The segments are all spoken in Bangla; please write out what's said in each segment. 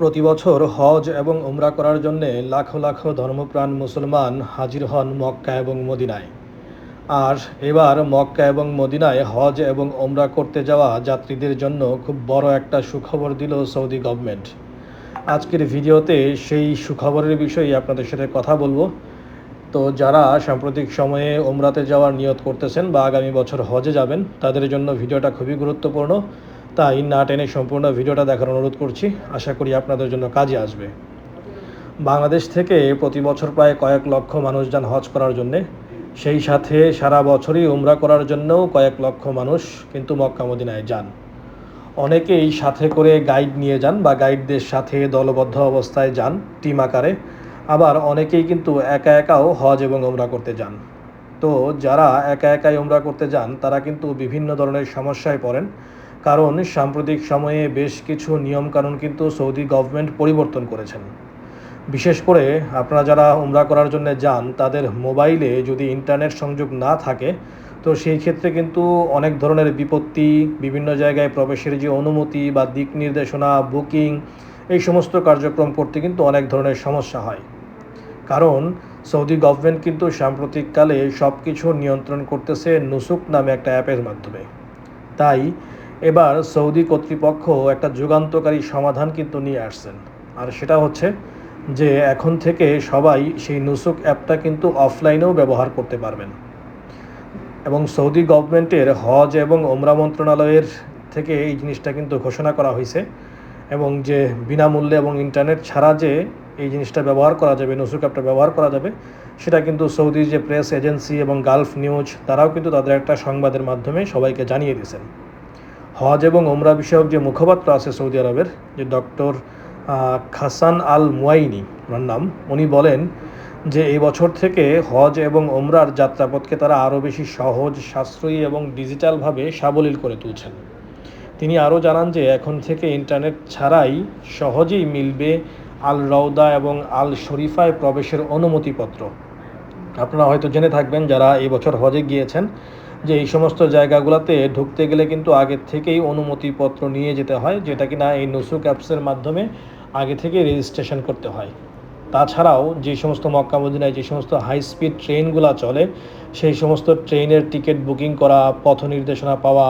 প্রতি বছর হজ এবং উমরা করার জন্য লাখো লাখো ধর্মপ্রাণ মুসলমান হাজির হন মক্কা এবং মদিনায়। আর এবার মক্কা এবং মদিনায় হজ এবং ওমরা করতে যাওয়া যাত্রীদের জন্য খুব বড় একটা সুখবর দিল সৌদি গভর্নমেন্ট। আজকের ভিডিওতে সেই সুখবরের বিষয়ে আপনাদের সাথে কথা বলব। তো যারা সাম্প্রতিক সময়ে ওমরাতে যাওয়ার নিয়ত করতেছেন বা আগামী বছর হজে যাবেন, তাদের জন্য ভিডিওটা খুবই গুরুত্বপূর্ণ। তাই না টেনে সম্পূর্ণ ভিডিওটা দেখার অনুরোধ করছি। আশা করি আপনাদের জন্য কাজে আসবে। বাংলাদেশ থেকে প্রতি বছর প্রায় কয়েক লক্ষ মানুষ যান হজ করার জন্যে, সেই সাথে সারা বছরই উমরা করার জন্যও কয়েক লক্ষ মানুষ কিন্তু মক্কা মদিনায় যান। অনেকেই সাথে করে গাইড নিয়ে যান বা গাইডদের সাথে দলবদ্ধ অবস্থায় যান টিম আকারে, আবার অনেকেই কিন্তু একা একাও হজ এবং ওমরা করতে যান। তো যারা একা একাই ওমরা করতে যান, তারা কিন্তু বিভিন্ন ধরনের সমস্যায় পড়েন। কারণ সাম্প্রতিক সময়ে বেশ কিছু নিয়মকানুন কিন্তু সৌদি গভর্নমেন্ট পরিবর্তন করেছেন। বিশেষ করে আপনারা যারা উমরা করার জন্য যান, তাদের মোবাইলে যদি ইন্টারনেট সংযোগ না থাকে, তো সেই ক্ষেত্রে কিন্তু অনেক ধরনের বিপত্তি, বিভিন্ন জায়গায় প্রবেশের যে অনুমতি বা দিক নির্দেশনা, বুকিং, এই সমস্ত কার্যক্রম করতে কিন্তু অনেক ধরনের সমস্যা হয়। কারণ সৌদি গভর্নমেন্ট কিন্তু সাম্প্রতিককালে সব কিছু নিয়ন্ত্রণ করতেছে নুসুক নামে একটা অ্যাপের মাধ্যমে। তাই এবার সৌদি কর্তৃপক্ষ একটা যুগান্তকারী সমাধান কিন্তু নিয়ে আসছেন। আর সেটা হচ্ছে যে এখন থেকে সবাই সেই নুসুক অ্যাপটা কিন্তু অফলাইনেও ব্যবহার করতে পারবেন। এবং সৌদি গভর্নমেন্টের হজ এবং ওমরা মন্ত্রণালয়ের থেকে এই জিনিসটা কিন্তু ঘোষণা করা হয়েছে। এবং যে বিনামূল্যে এবং ইন্টারনেট ছাড়া যে এই জিনিসটা ব্যবহার করা যাবে, নুসুক অ্যাপটা ব্যবহার করা যাবে, সেটা কিন্তু সৌদির যে প্রেস এজেন্সি এবং গালফ নিউজ, তারাও কিন্তু তাদের একটা সংবাদের মাধ্যমে সবাইকে জানিয়ে দিয়েছেন। হজ এবং ওমরা বিষয়ক যে মুখপাত্র আছে সৌদি আরবের, যে ডক্টর খাসান আল মুয়াইনি, ওনার নাম, উনি বলেন যে এই বছর থেকে হজ এবং ওমরার যাত্রাপথকে তারা আরও বেশি সহজ, সাশ্রয়ী এবং ডিজিটালভাবে সাবলীল করে তুলছেন। তিনি আরও জানান যে এখন থেকে ইন্টারনেট ছাড়াই সহজেই মিলবে আল রওদা এবং আল শরীফায় প্রবেশের অনুমতিপত্র। আপনারা হয়তো জেনে থাকবেন যারা এই বছর হজে গিয়েছেন যে এই সমস্ত জায়গাগুলোতে ঢুকতে গেলে কিন্তু আগের থেকেই অনুমতিপত্র নিয়ে যেতে হয়, যেটা কি না এই নুসুক অ্যাপসের মাধ্যমে আগে থেকে রেজিস্ট্রেশন করতে হয়। তাছাড়াও যে সমস্ত মক্কা মদিনায় যে সমস্ত হাই স্পিড ট্রেনগুলো চলে, সেই সমস্ত ট্রেনের টিকিট বুকিং করা, পথ নির্দেশনা পাওয়া,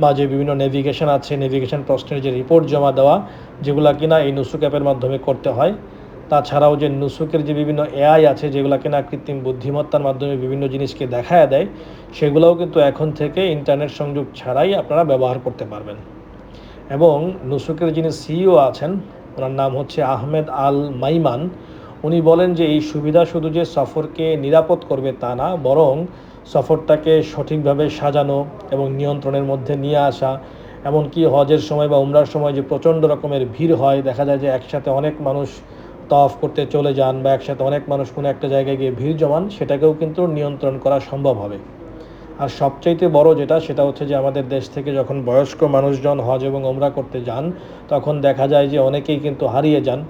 বা যে বিভিন্ন নেভিগেশন আছে নেভিগেশন প্রশ্নের যে রিপোর্ট জমা দেওয়া, যেগুলো কিনা এই নুসুক অ্যাপের মাধ্যমে করতে হয়। তাছাড়াও যে নুসুকের যে বিভিন্ন এআই আছে যেগুলো কিনা কৃত্রিম বুদ্ধিমত্তার মাধ্যমে বিভিন্ন জিনিসকে দেখায় দেয়, সেগুলোও কিন্তু এখন থেকে ইন্টারনেট সংযোগ ছাড়াই আপনারা ব্যবহার করতে পারবেন। এবং নুসুকের যিনি সিইও আছেন, ওনার নাম হচ্ছে আহমেদ আল মাইমান, উনি বলেন যে এই সুবিধা শুধু যে সফরকে নিরাপদ করবে তা না, বরং সফরটাকে সঠিকভাবে সাজানো এবং নিয়ন্ত্রণের মধ্যে নিয়ে আসা, এমনকি হজের সময় বা উমরার সময় যে প্রচণ্ড রকমের ভিড় হয়, দেখা যায় যে একসাথে অনেক মানুষ তফ করতে চলে যান বা একসাথে অনেক মানুষ কোনো একটা জায়গায় গিয়ে ভিড় জমান, সেটাকেও কিন্তু নিয়ন্ত্রণ করা সম্ভব হবে। আর সবচাইতে বড় যেটা, সেটা হচ্ছে যে আমাদের দেশ থেকে যখন বয়স্ক মানুষজন হজ এবং ওমরা করতে যান, তখন দেখা যায় যে অনেকেই কিন্তু হারিয়ে যান।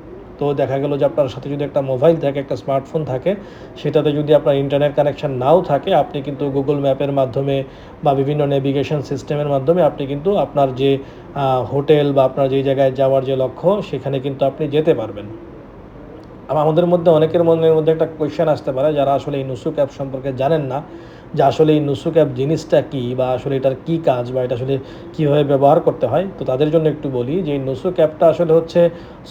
তো দেখা গেল যে আপনার সাথে যদি একটা মোবাইল থাকে, একটা স্মার্টফোন থাকে, সেটাতে যদি আপনার ইন্টারনেট কানেকশান নাও থাকে, আপনি কিন্তু গুগল ম্যাপের মাধ্যমে বা বিভিন্ন নেভিগেশন সিস্টেমের মাধ্যমে আপনি কিন্তু আপনার যে হোটেল বা আপনার যে জায়গায় যাওয়ার যে লক্ষ্য, সেখানে কিন্তু আপনি যেতে পারবেন। আমাদের মধ্যে অনেকের মনের মধ্যে একটা কোয়েশ্চেন আসতে পারে যারা আসলে এই নুসুক অ্যাপ সম্পর্কে জানেন না যে আসলে এই নুসুক অ্যাপ জিনিসটা কী বা আসলে এটার কী কাজ বা এটা আসলে কীভাবে ব্যবহার করতে হয়। তো তাদের জন্য একটু বলি যে এই নুসুক অ্যাপটা আসলে হচ্ছে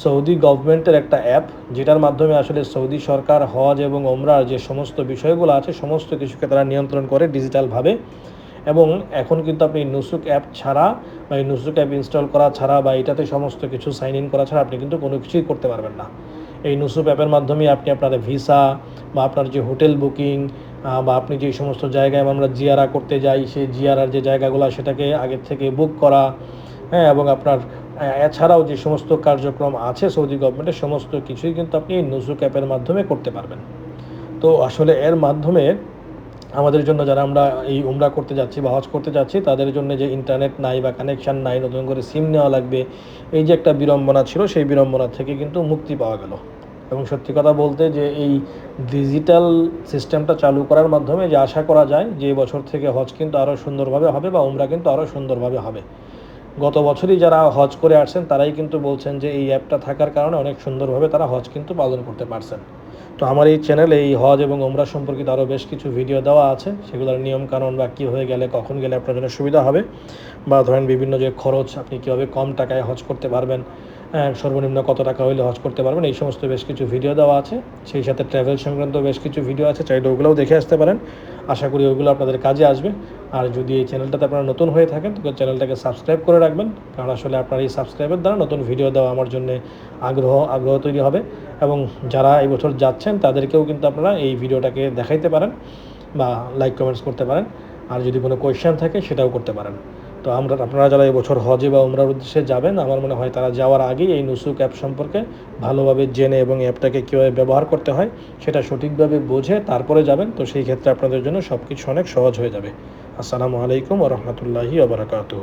সৌদি গভর্নমেন্টের একটা অ্যাপ যেটার মাধ্যমে আসলে সৌদি সরকার, হজ এবং ওমরার যে সমস্ত বিষয়গুলো আছে সমস্ত কিছুকে তারা নিয়ন্ত্রণ করে ডিজিটালভাবে এবং এখন কিন্তু আপনি নুসুক অ্যাপ ছাড়া বা এই নুসুক অ্যাপ ইনস্টল করা ছাড়া বা এটাতে সমস্ত কিছু সাইন ইন করা ছাড়া আপনি কিন্তু কোনো কিছুই করতে পারবেন না। এই নুসুপ অ্যাপের মাধ্যমে আপনি আপনার ভিসা বা আপনার যে হোটেল বুকিং বা আপনি যে সমস্ত জায়গায় আমরা জিয়ারা করতে যাই, সেই জিয়ারার যে জায়গাগুলো সেটাকে আগের থেকে বুক করা হ্যাঁ এবং আপনার এছাড়াও যে সমস্ত কার্যক্রম আছে সৌদি গভর্নমেন্টের সমস্ত কিছুই কিন্তু আপনি এই নুসুক অ্যাপের মাধ্যমে করতে পারবেন। তো আসলে এর মাধ্যমে আমাদের জন্য যারা আমরা এই উমরা করতে যাচ্ছি বা হজ করতে যাচ্ছি, তাদের জন্য যে ইন্টারনেট নাই বা কানেকশান নাই, নতুন করে সিম নেওয়া লাগবে, এই যে একটা বিড়ম্বনা ছিল, সেই বিড়ম্বনা থেকে কিন্তু মুক্তি পাওয়া গেল। এবং সত্যি কথা বলতে যে এই ডিজিটাল সিস্টেমটা চালু করার মাধ্যমে যে আশা করা যায়, যে বছর থেকে হজ কিন্তু আরও সুন্দরভাবে হবে বা উমরা কিন্তু আরও সুন্দরভাবে হবে। গত বছরই যারা হজ করে আসছেন, তারাই কিন্তু বলছেন যে এই অ্যাপটা থাকার কারণে অনেক সুন্দরভাবে তারা হজ কিন্তু পালন করতে পারছেন। তো আমার এই চ্যানেলে এই হজ এবং ওমরা সম্পর্কিত আরও বেশ কিছু ভিডিও দেওয়া আছে। সেগুলোর নিয়মকানুন বা কী হয়ে গেলে, কখন গেলে আপনার জন্য সুবিধা হবে বা ধরেন বিভিন্ন যে খরচ, আপনি কীভাবে কম টাকায় হজ করতে পারবেন সর্বনিম্ন কত টাকা হইলে হজ করতে পারবেন, এই সমস্ত বেশ কিছু ভিডিও দেওয়া আছে। সেই সাথে ট্রাভেল সংক্রান্ত বেশ কিছু ভিডিও আছে, চাইলে ওগুলোও দেখে আসতে পারেন। আশা করি ওইগুলো আপনাদের কাজে আসবে। আর যদি এই চ্যানেলটাতে আপনারা নতুন হয়ে থাকেন, তো চ্যানেলটাকে সাবস্ক্রাইব করে রাখবেন। কারণ আসলে আপনার এই সাবস্ক্রাইবের দ্বারা নতুন ভিডিও দেওয়া আমার জন্য আগ্রহ আগ্রহ তৈরি হবে। এবং যারা এই বছর যাচ্ছেন, তাদেরকেও কিন্তু আপনারা এই ভিডিওটাকে দেখাইতে পারেন বা লাইক কমেন্টস করতে পারেন। আর যদি কোনো কোয়েশ্চেন থাকে, সেটাও করতে পারেন। তো আমরা, আপনারা যারা এবছর হজে বা উমরার উদ্দেশ্যে যাবেন, আমার মনে হয় তারা যাওয়ার আগেই এই নুসুক অ্যাপ সম্পর্কে ভালোভাবে জেনে এবং অ্যাপটাকে কীভাবে ব্যবহার করতে হয় সেটা সঠিকভাবে বোঝে তারপরে যাবেন। তো সেই ক্ষেত্রে আপনাদের জন্য সব কিছু অনেক সহজ হয়ে যাবে। আসসালামু আলাইকুম রহমতুল্লাহি আবরাকাতু